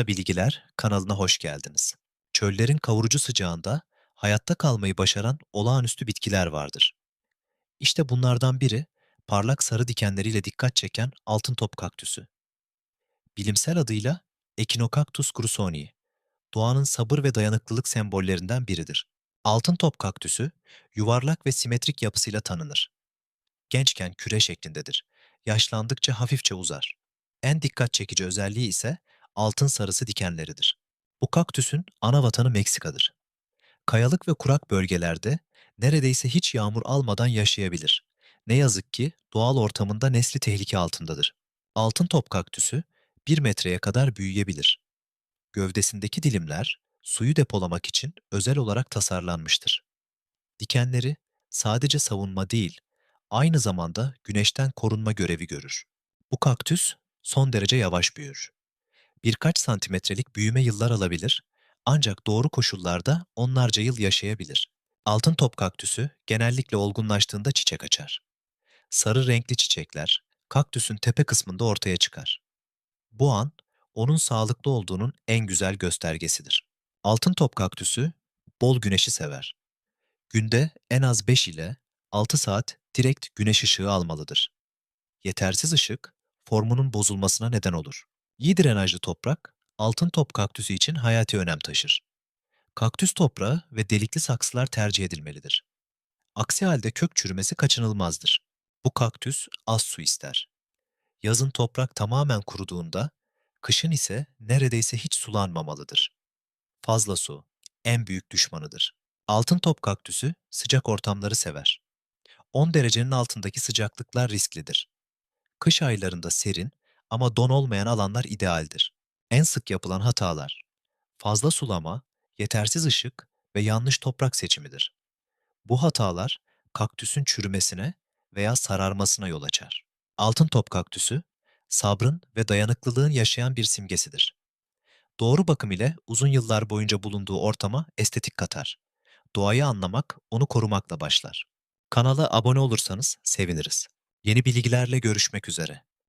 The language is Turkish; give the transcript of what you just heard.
Kısa Bilgiler kanalına hoş geldiniz. Çöllerin kavurucu sıcağında hayatta kalmayı başaran olağanüstü bitkiler vardır. İşte bunlardan biri parlak sarı dikenleriyle dikkat çeken altın top kaktüsü. Bilimsel adıyla Echinocactus grusonii, doğanın sabır ve dayanıklılık sembollerinden biridir. Altın top kaktüsü yuvarlak ve simetrik yapısıyla tanınır. Gençken küre şeklindedir. Yaşlandıkça hafifçe uzar. En dikkat çekici özelliği ise altın sarısı dikenleridir. Bu kaktüsün ana vatanı Meksika'dır. Kayalık ve kurak bölgelerde neredeyse hiç yağmur almadan yaşayabilir. Ne yazık ki doğal ortamında nesli tehlike altındadır. Altın top kaktüsü 1 metreye kadar büyüyebilir. Gövdesindeki dilimler suyu depolamak için özel olarak tasarlanmıştır. Dikenleri sadece savunma değil, aynı zamanda güneşten korunma görevi görür. Bu kaktüs son derece yavaş büyür. Birkaç santimetrelik büyüme yıllar alabilir ancak doğru koşullarda onlarca yıl yaşayabilir. Altın top kaktüsü genellikle olgunlaştığında çiçek açar. Sarı renkli çiçekler kaktüsün tepe kısmında ortaya çıkar. Bu an onun sağlıklı olduğunun en güzel göstergesidir. Altın top kaktüsü bol güneşi sever. Günde en az 5 ile 6 saat direkt güneş ışığı almalıdır. Yetersiz ışık formunun bozulmasına neden olur. İyi drenajlı toprak altın top kaktüsü için hayati önem taşır. Kaktüs toprağı ve delikli saksılar tercih edilmelidir. Aksi halde kök çürümesi kaçınılmazdır. Bu kaktüs az su ister. Yazın toprak tamamen kuruduğunda, kışın ise neredeyse hiç sulanmamalıdır. Fazla su en büyük düşmanıdır. Altın top kaktüsü sıcak ortamları sever. 10 derecenin altındaki sıcaklıklar risklidir. Kış aylarında serin ama don olmayan alanlar idealdir. En sık yapılan hatalar fazla sulama, yetersiz ışık ve yanlış toprak seçimidir. Bu hatalar kaktüsün çürümesine veya sararmasına yol açar. Altın top kaktüsü sabrın ve dayanıklılığın yaşayan bir simgesidir. Doğru bakım ile uzun yıllar boyunca bulunduğu ortama estetik katar. Doğayı anlamak, onu korumakla başlar. Kanala abone olursanız seviniriz. Yeni bilgilerle görüşmek üzere.